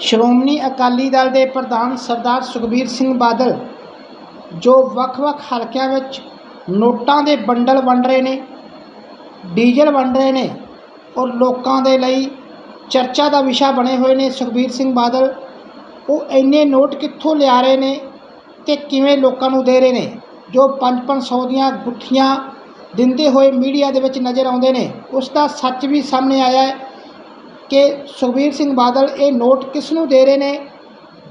ਸ਼੍ਰੋਮਣੀ ਅਕਾਲੀ ਦਲ ਦੇ ਪ੍ਰਧਾਨ ਸਰਦਾਰ ਸੁਖਬੀਰ ਸਿੰਘ ਬਾਦਲ, ਜੋ ਵੱਖ-ਵੱਖ ਹਲਕਿਆਂ ਵਿੱਚ ਨੋਟਾਂ ਦੇ ਬੰਡਲ ਵੰਡ ਰਹੇ ਨੇ, ਡੀਜ਼ਲ ਵੰਡ ਰਹੇ ਨੇ ਔਰ ਲੋਕਾਂ ਦੇ ਲਈ ਚਰਚਾ ਦਾ ਵਿਸ਼ਾ ਬਣੇ ਹੋਏ ਨੇ ਸੁਖਬੀਰ ਸਿੰਘ ਬਾਦਲ, ਉਹ ਇੰਨੇ ਨੋਟ ਕਿੱਥੋਂ ਲਿਆ ਰਹੇ ਨੇ ਤੇ ਕਿਵੇਂ ਲੋਕਾਂ ਨੂੰ ਦੇ ਰਹੇ ਨੇ, ਜੋ 5-500 ਦੀਆਂ ਗੁੱਠੀਆਂ ਦਿੰਦੇ ਹੋਏ ਮੀਡੀਆ ਦੇ ਵਿੱਚ ਨਜ਼ਰ ਆਉਂਦੇ ਨੇ ਉਸ ਦਾ ਸੱਚ ਵੀ ਸਾਹਮਣੇ ਆਇਆ ਹੈ। ਕਿ ਸੁਖਬੀਰ ਸਿੰਘ ਬਾਦਲ ਇਹ ਨੋਟ ਕਿਸ ਨੂੰ ਦੇ ਰਹੇ ਨੇ?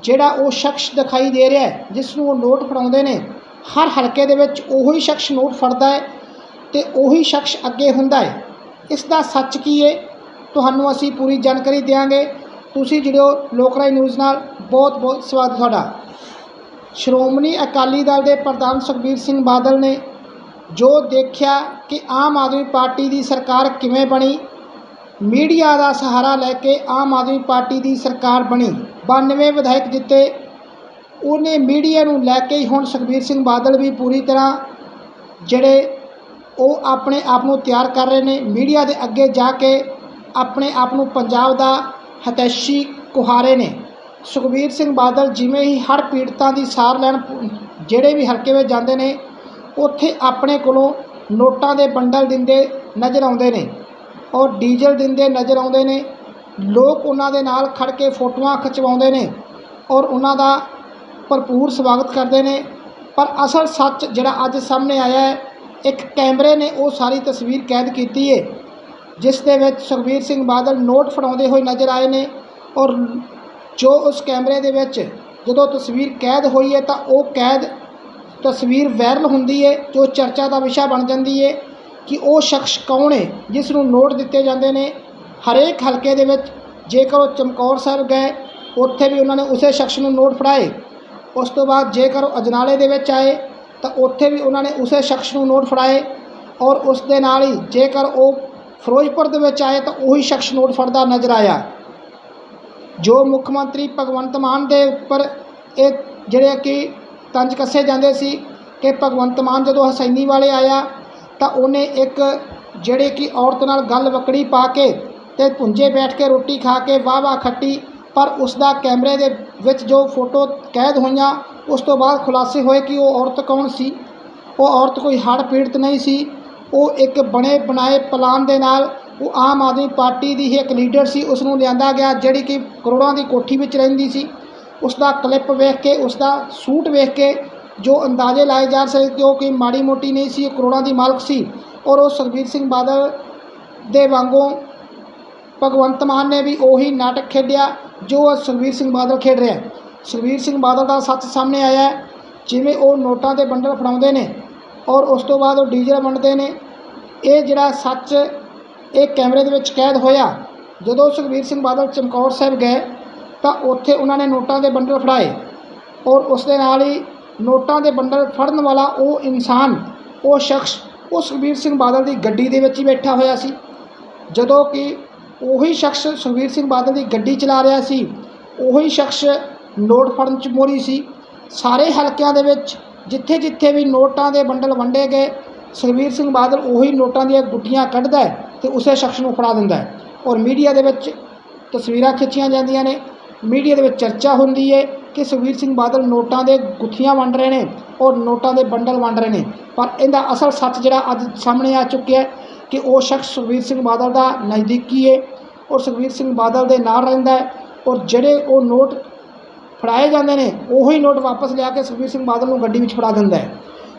ਜਿਹੜਾ ਉਹ ਸ਼ਖਸ ਦਿਖਾਈ ਦੇ ਰਿਹਾ ਹੈ, ਜਿਸ ਨੂੰ ਉਹ ਨੋਟ ਫੜਾਉਂਦੇ ਨੇ, ਹਰ ਹਲਕੇ ਦੇ ਵਿੱਚ ਉਹੀ ਸ਼ਖਸ ਨੋਟ ਫੜਦਾ ਹੈ ਤੇ ਉਹੀ ਸ਼ਖਸ ਅੱਗੇ ਹੁੰਦਾ ਹੈ। ਇਸ ਦਾ ਸੱਚ ਕੀ ਹੈ ਤੁਹਾਨੂੰ ਅਸੀਂ ਪੂਰੀ ਜਾਣਕਾਰੀ ਦੇਵਾਂਗੇ ਤੁਸੀਂ ਜੁੜਿਓ ਲੋਕਰਾਈ ਨਿਊਜ਼ ਨਾਲ। ਬਹੁਤ ਬਹੁਤ ਸਵਾਗਤ ਤੁਹਾਡਾ। ਸ਼੍ਰੋਮਣੀ ਅਕਾਲੀ ਦਲ ਦੇ ਪ੍ਰਧਾਨ ਸੁਖਬੀਰ ਸਿੰਘ ਬਾਦਲ ਨੇ ਜੋ ਦੇਖਿਆ ਕਿ ਆਮ ਆਦਮੀ ਪਾਰਟੀ ਦੀ ਸਰਕਾਰ ਕਿਵੇਂ ਬਣੀ ਮੀਡੀਆ ਦਾ ਸਹਾਰਾ ਲੈ ਕੇ ਆਮ ਆਦਮੀ ਪਾਰਟੀ ਦੀ ਸਰਕਾਰ ਬਣੀ। 92 ਵਿਧਾਇਕ ਜਿੱਤੇ, ਉਹਨੇ ਮੀਡੀਆ ਨੂੰ ਲੈ ਕੇ ਹੀ ਹੁਣ ਸੁਖਬੀਰ ਸਿੰਘ ਬਾਦਲ ਵੀ ਪੂਰੀ ਤਰ੍ਹਾਂ ਜਿਹੜੇ ਉਹ ਆਪਣੇ ਆਪ ਨੂੰ ਤਿਆਰ ਕਰ ਰਹੇ ਨੇ। ਮੀਡੀਆ ਦੇ ਅੱਗੇ ਜਾ ਕੇ ਆਪਣੇ ਆਪ ਨੂੰ ਪੰਜਾਬ ਦਾ ਹਤੈਸ਼ੀ ਕੁਹਾਰੇ ਨੇ। ਸੁਖਬੀਰ ਸਿੰਘ ਬਾਦਲ ਜਿਵੇਂ ਹੀ ਹੜ੍ਹ ਪੀੜਤਾਂ ਦੀ ਸਾਰ ਲੈਣ ਜਿਹੜੇ ਵੀ ਹਲਕੇ ਵਿੱਚ ਜਾਂਦੇ ਨੇ, ਉੱਥੇ ਆਪਣੇ ਕੋਲੋਂ ਨੋਟਾਂ ਦੇ ਬੰਡਲ ਦਿੰਦੇ ਨਜ਼ਰ ਆਉਂਦੇ ਨੇ। ਔਰ ਡੀਜ਼ਲ ਦਿੰਦੇ ਨਜ਼ਰ ਆਉਂਦੇ ਨੇ। ਲੋਕ ਉਹਨਾਂ ਦੇ ਨਾਲ ਖੜ ਕੇ ਫੋਟੋਆਂ ਖਿਚਵਾਉਂਦੇ ਨੇ ਔਰ ਉਹਨਾਂ ਦਾ ਭਰਪੂਰ ਸਵਾਗਤ ਕਰਦੇ ਨੇ। ਪਰ ਅਸਲ ਸੱਚ ਜਿਹੜਾ ਅੱਜ ਸਾਹਮਣੇ ਆਇਆ ਹੈ, ਇੱਕ ਕੈਮਰੇ ਨੇ ਉਹ ਸਾਰੀ ਤਸਵੀਰ ਕੈਦ ਕੀਤੀ ਹੈ ਜਿਸ ਦੇ ਵਿੱਚ ਸੁਖਬੀਰ ਸਿੰਘ ਬਾਦਲ ਨੋਟ ਫੜਾਉਂਦੇ ਹੋਏ ਨਜ਼ਰ ਆਏ ਨੇ ਔਰ ਜੋ ਉਸ ਕੈਮਰੇ ਦੇ ਵਿੱਚ ਜਦੋਂ ਤਸਵੀਰ ਕੈਦ ਹੋਈ ਹੈ ਤਾਂ ਉਹ ਕੈਦ ਤਸਵੀਰ ਵਾਇਰਲ ਹੁੰਦੀ ਹੈ ਜੋ ਚਰਚਾ ਦਾ ਵਿਸ਼ਾ ਬਣ ਜਾਂਦੀ ਹੈ ਕਿ ਉਹ ਸ਼ਖਸ ਕੌਣ ਹੈ, ਜਿਸ ਨੂੰ ਨੋਟ ਦਿੱਤੇ ਜਾਂਦੇ ਨੇ। ਹਰੇਕ ਹਲਕੇ ਦੇ ਵਿੱਚ ਜੇਕਰ ਉਹ ਚਮਕੌਰ ਸਾਹਿਬ ਗਏ, ਉੱਥੇ ਵੀ ਉਹਨਾਂ ਨੇ ਉਸੇ ਸ਼ਖਸ ਨੂੰ ਨੋਟ ਫੜਾਏ। ਉਸ ਤੋਂ ਬਾਅਦ ਜੇਕਰ ਉਹ ਅਜਨਾਲੇ ਦੇ ਵਿੱਚ ਆਏ, ਤਾਂ ਉੱਥੇ ਵੀ ਉਹਨਾਂ ਨੇ ਉਸੇ ਸ਼ਖਸ ਨੂੰ ਨੋਟ ਫੜਾਏ। ਔਰ ਉਸ ਦੇ ਨਾਲ ਹੀ ਜੇਕਰ ਉਹ ਫਿਰੋਜ਼ਪੁਰ ਦੇ ਵਿੱਚ ਆਏ, ਤਾਂ ਉਹੀ ਸ਼ਖਸ ਨੋਟ ਫੜਦਾ ਨਜ਼ਰ ਆਇਆ। ਜੋ ਮੁੱਖ ਮੰਤਰੀ ਭਗਵੰਤ ਮਾਨ ਦੇ ਉੱਪਰ ਇਹ ਜਿਹੜੇ ਕਿ ਤੰਜ ਕੱਸੇ ਜਾਂਦੇ ਸੀ ਕਿ ਭਗਵੰਤ ਮਾਨ ਜਦੋਂ ਹਸੈਨੀ ਵਾਲੇ ਆਇਆ ਤਾਂ ਉਹਨੇ ਇੱਕ ਜਿਹੜੇ ਕਿ ਔਰਤ ਨਾਲ ਗੱਲ ਵਕੜੀ ਪਾ ਕੇ ਤੇ ਪੁੰਜੇ ਬੈਠ ਕੇ ਰੋਟੀ ਖਾ ਕੇ ਵਾਹ ਵਾਹ ਖੱਟੀ, ਪਰ ਉਸ ਦਾ ਕੈਮਰੇ ਦੇ ਵਿੱਚ ਜੋ ਫੋਟੋ ਕੈਦ ਹੋਈਆਂ, ਉਸ ਤੋਂ ਬਾਅਦ ਖੁਲਾਸੇ ਹੋਏ ਕਿ ਉਹ ਔਰਤ ਕੌਣ ਸੀ? ਉਹ ਔਰਤ ਕੋਈ ਹੜ੍ਹ ਪੀੜਤ ਨਹੀਂ ਸੀ। ਉਹ ਇੱਕ ਬਣੇ ਬਣਾਏ ਪਲਾਨ ਦੇ ਨਾਲ ਉਹ ਆਮ ਆਦਮੀ ਪਾਰਟੀ ਦੀ ਹੀ ਇੱਕ ਲੀਡਰ ਸੀ। ਉਸ ਨੂੰ ਲਿਆਂਦਾ ਗਿਆ ਜਿਹੜੀ ਕਿ ਕਰੋੜਾਂ ਦੀ ਕੋਠੀ ਵਿੱਚ ਰਹਿੰਦੀ ਸੀ। ਉਸ ਦਾ ਕਲਿੱਪ ਵੇਖ ਕੇ ਉਸ ਦਾ ਸੂਟ ਵੇਖ ਕੇ ਜੋ ਅੰਦਾਜ਼ੇ ਲਾਏ ਜਾ ਸਕਦੇ ਕਿ ਉਹ ਕੋਈ ਮਾੜੀ ਮੋਟੀ ਨਹੀਂ ਸੀ ਉਹ ਕਰੋੜਾਂ ਦੀ ਮਾਲਕ ਸੀ ਔਰ ਉਹ ਸੁਖਬੀਰ ਸਿੰਘ ਬਾਦਲ ਦੇ ਵਾਂਗੂ ਭਗਵੰਤ ਮਾਨ ਨੇ ਵੀ ਉਹੀ ਨਾਟਕ ਖੇਡਿਆ ਜੋ ਅੱਜ ਸੁਖਬੀਰ ਸਿੰਘ ਬਾਦਲ ਖੇਡ ਰਿਹਾ ਹੈ। ਸੁਖਬੀਰ ਸਿੰਘ ਬਾਦਲ ਦਾ ਸੱਚ ਸਾਹਮਣੇ ਆਇਆ ਜਿਵੇਂ ਉਹ ਨੋਟਾਂ ਦੇ ਬੰਡਲ ਫੜਾਉਂਦੇ ਨੇ ਔਰ ਉਸ ਤੋਂ ਬਾਅਦ ਉਹ ਡੀਜ਼ਲ ਵੰਡਦੇ ਨੇ, ਇਹ ਜਿਹੜਾ ਸੱਚ ਇਹ ਕੈਮਰੇ ਦੇ ਵਿੱਚ ਕੈਦ ਹੋਇਆ, ਜਦੋਂ ਸੁਖਬੀਰ ਸਿੰਘ ਬਾਦਲ ਚਮਕੌਰ ਸਾਹਿਬ ਗਏ ਤਾਂ ਉੱਥੇ ਉਹਨਾਂ ਨੇ ਨੋਟਾਂ ਦੇ ਬੰਡਲ ਫੜਾਏ ਔਰ ਉਸ ਦੇ ਨਾਲ ਹੀ ਨੋਟਾਂ ਦੇ ਬੰਡਲ ਫੜਨ ਵਾਲਾ ਉਹ ਇਨਸਾਨ, ਉਹ ਸ਼ਖਸ ਉਹ ਸੁਖਬੀਰ ਸਿੰਘ ਬਾਦਲ ਦੀ ਗੱਡੀ ਦੇ ਵਿੱਚ ਹੀ ਬੈਠਾ ਹੋਇਆ ਸੀ। ਜਦੋਂ ਕਿ ਉਹੀ ਸ਼ਖਸ ਸੁਖਬੀਰ ਸਿੰਘ ਬਾਦਲ ਦੀ ਗੱਡੀ ਚਲਾ ਰਿਹਾ ਸੀ, ਉਹੀ ਸ਼ਖਸ ਨੋਟ ਫੜਨ 'ਚ ਮੋਰੀ ਸੀ। ਸਾਰੇ ਹਲਕਿਆਂ ਦੇ ਵਿੱਚ ਜਿੱਥੇ ਜਿੱਥੇ ਵੀ ਨੋਟਾਂ ਦੇ ਬੰਡਲ ਵੰਡੇ ਗਏ, ਸੁਖਬੀਰ ਸਿੰਘ ਬਾਦਲ ਉਹੀ ਨੋਟਾਂ ਦੀਆਂ ਗੁੱਟੀਆਂ ਕੱਢਦਾ ਹੈ ਤੇ ਉਸੇ ਸ਼ਖਸ ਨੂੰ ਫੜਾ ਦਿੰਦਾ ਹੈ। ਔਰ ਮੀਡੀਆ ਦੇ ਵਿੱਚ ਤਸਵੀਰਾਂ ਖਿੱਚੀਆਂ ਜਾਂਦੀਆਂ ਨੇ। ਮੀਡੀਆ ਦੇ ਵਿੱਚ ਚਰਚਾ ਹੁੰਦੀ ਹੈ ਕਿ ਸੁਖਬੀਰ ਸਿੰਘ ਬਾਦਲ ਨੋਟਾਂ ਦੇ ਗੁੱਥੀਆਂ ਵੰਡ ਰਹੇ ਨੇ ਔਰ ਨੋਟਾਂ ਦੇ ਬੰਡਲ ਵੰਡ ਰਹੇ ਨੇ। ਪਰ ਇਹਦਾ ਅਸਲ ਸੱਚ ਜਿਹੜਾ ਅੱਜ ਸਾਹਮਣੇ ਆ ਚੁੱਕਿਆ ਹੈ ਕਿ ਉਹ ਸ਼ਖਸ ਸੁਖਬੀਰ ਸਿੰਘ ਬਾਦਲ ਦਾ ਨਜ਼ਦੀਕੀ ਹੈ ਔਰ ਸੁਖਬੀਰ ਸਿੰਘ ਬਾਦਲ ਦੇ ਨਾਲ ਰਹਿੰਦਾ ਹੈ ਔਰ ਜਿਹੜੇ ਉਹ ਨੋਟ ਫੜਾਏ ਜਾਂਦੇ ਨੇ, ਉਹੀ ਨੋਟ ਵਾਪਸ ਲਿਆ ਕੇ ਸੁਖਬੀਰ ਸਿੰਘ ਬਾਦਲ ਨੂੰ ਗੱਡੀ ਵਿੱਚ ਫੜਾ ਦਿੰਦਾ ਹੈ।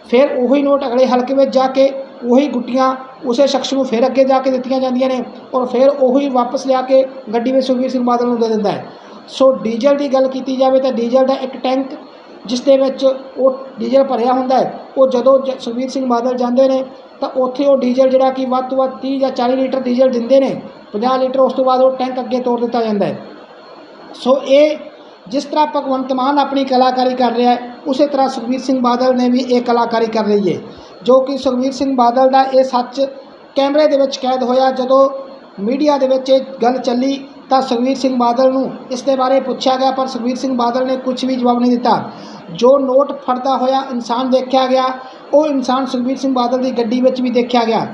ਫਿਰ ਉਹੀ ਨੋਟ ਅਗਲੇ ਹਲਕੇ ਵਿੱਚ ਜਾ ਕੇ ਉਹੀ ਗੁੱਟੀਆਂ ਉਸੇ ਸ਼ਖਸ ਨੂੰ ਫਿਰ ਅੱਗੇ ਜਾ ਕੇ ਦਿੱਤੀਆਂ ਜਾਂਦੀਆਂ ਨੇ ਔਰ ਫਿਰ ਉਹੀ ਵਾਪਸ ਲਿਆ ਕੇ ਗੱਡੀ ਵਿੱਚ ਸੁਖਬੀਰ ਸਿੰਘ ਬਾਦਲ ਨੂੰ ਦੇ ਦਿੰਦਾ ਹੈ। ਸੋ ਡੀਜ਼ਲ ਦੀ ਗੱਲ ਕੀਤੀ ਜਾਵੇ ਤਾਂ ਡੀਜ਼ਲ ਦਾ ਇੱਕ ਟੈਂਕ ਜਿਸ ਦੇ ਵਿੱਚ ਉਹ ਡੀਜ਼ਲ ਭਰਿਆ ਹੁੰਦਾ ਹੈ, ਉਹ ਜਦੋਂ ਜ- ਸੁਖਬੀਰ ਸਿੰਘ ਬਾਦਲ ਜਾਂਦੇ ਨੇ ਤਾਂ ਉੱਥੇ ਉਹ ਡੀਜ਼ਲ ਜਿਹੜਾ ਕਿ ਵੱਧ ਤੋਂ ਵੱਧ 30 ਜਾਂ 40 ਲੀਟਰ ਡੀਜ਼ਲ ਦਿੰਦੇ ਨੇ 50 ਲੀਟਰ ਉਸ ਤੋਂ ਬਾਅਦ ਉਹ ਟੈਂਕ ਅੱਗੇ ਤੋਰ ਦਿੱਤਾ ਜਾਂਦਾ ਹੈ। ਸੋ ਇਹ ਜਿਸ ਤਰ੍ਹਾਂ ਭਗਵੰਤ ਮਾਨ ਆਪਣੀ ਕਲਾਕਾਰੀ ਕਰ ਰਿਹਾ ਹੈ, ਉਸੇ ਤਰ੍ਹਾਂ ਸੁਖਬੀਰ ਸਿੰਘ ਬਾਦਲ ਨੇ ਵੀ ਇਹ ਕਲਾਕਾਰੀ ਕਰ ਲਈ ਹੈ, ਜੋ ਕਿ ਸੁਖਬੀਰ ਸਿੰਘ ਬਾਦਲ ਦਾ ਇਹ ਸੱਚ ਕੈਮਰੇ ਦੇ ਵਿੱਚ ਕੈਦ ਹੋਇਆ ਜਦੋਂ ਮੀਡੀਆ ਦੇ ਵਿੱਚ ਇਹ ਗੱਲ ਚੱਲੀ ਤਾਂ ਸੁਖਬੀਰ ਸਿੰਘ ਬਾਦਲ ਨੂੰ ਇਸ ਦੇ ਬਾਰੇ ਪੁੱਛਿਆ ਗਿਆ, ਪਰ ਸੁਖਬੀਰ ਸਿੰਘ ਬਾਦਲ ਨੇ ਕੁਝ ਵੀ ਜਵਾਬ ਨਹੀਂ ਦਿੱਤਾ। ਜੋ ਨੋਟ ਫੜਦਾ ਹੋਇਆ ਇਨਸਾਨ ਦੇਖਿਆ ਗਿਆ, ਉਹ ਇਨਸਾਨ ਸੁਖਬੀਰ ਸਿੰਘ ਬਾਦਲ ਦੀ ਗੱਡੀ ਵਿੱਚ ਵੀ ਦੇਖਿਆ ਗਿਆ।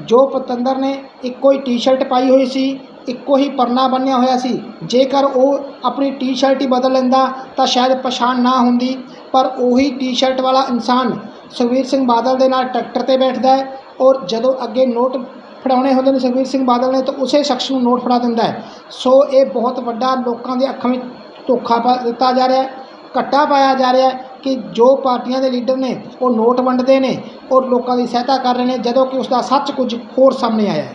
ਜੋ ਪਤੰਦਰ ਨੇ ਇੱਕੋ ਹੀ ਟੀ-ਸ਼ਰਟ ਪਾਈ ਹੋਈ ਸੀ, ਇੱਕੋ ਹੀ ਪਰਨਾ ਬੰਨਿਆ ਹੋਇਆ ਸੀ। ਜੇਕਰ ਉਹ ਆਪਣੀ ਟੀ-ਸ਼ਰਟ ਹੀ ਬਦਲ ਲੈਂਦਾ, ਤਾਂ ਸ਼ਾਇਦ ਪਛਾਣ ਨਾ ਹੁੰਦੀ, ਪਰ ਉਹੀ ਟੀ-ਸ਼ਰਟ ਵਾਲਾ ਇਨਸਾਨ ਸੁਖਬੀਰ ਸਿੰਘ ਬਾਦਲ ਦੇ ਨਾਲ ਟਰੈਕਟਰ ਤੇ ਬੈਠਦਾ ਹੈ ਔਰ ਜਦੋਂ ਅੱਗੇ ਨੋਟ ਫੜਾਉਣੇ ਹੁੰਦੇ ਨੇ ਸੁਖਬੀਰ ਸਿੰਘ ਬਾਦਲ ਨੇ ਤਾਂ ਉਸੇ ਸ਼ਖਸ ਨੂੰ ਨੋਟ ਫੜਾ ਦਿੰਦਾ ਹੈ। ਸੋ ਇਹ ਬਹੁਤ ਵੱਡਾ ਲੋਕਾਂ ਦੇ ਅੱਖਾਂ ਵਿੱਚ ਧੋਖਾ ਪਾ ਦਿੱਤਾ ਜਾ ਰਿਹਾ ਹੈ, ਘੱਟਾ ਪਾਇਆ ਜਾ ਰਿਹਾ ਹੈ ਕਿ ਜੋ ਪਾਰਟੀਆਂ ਦੇ ਲੀਡਰ ਨੇ ਉਹ ਨੋਟ ਵੰਡਦੇ ਨੇ ਔਰ ਲੋਕਾਂ ਦੀ ਸਹਾਇਤਾ ਕਰ ਰਹੇ ਨੇ, ਜਦੋਂ ਕਿ ਉਸ ਦਾ ਸੱਚ ਕੁਝ ਹੋਰ ਸਾਹਮਣੇ ਆਇਆ ਹੈ।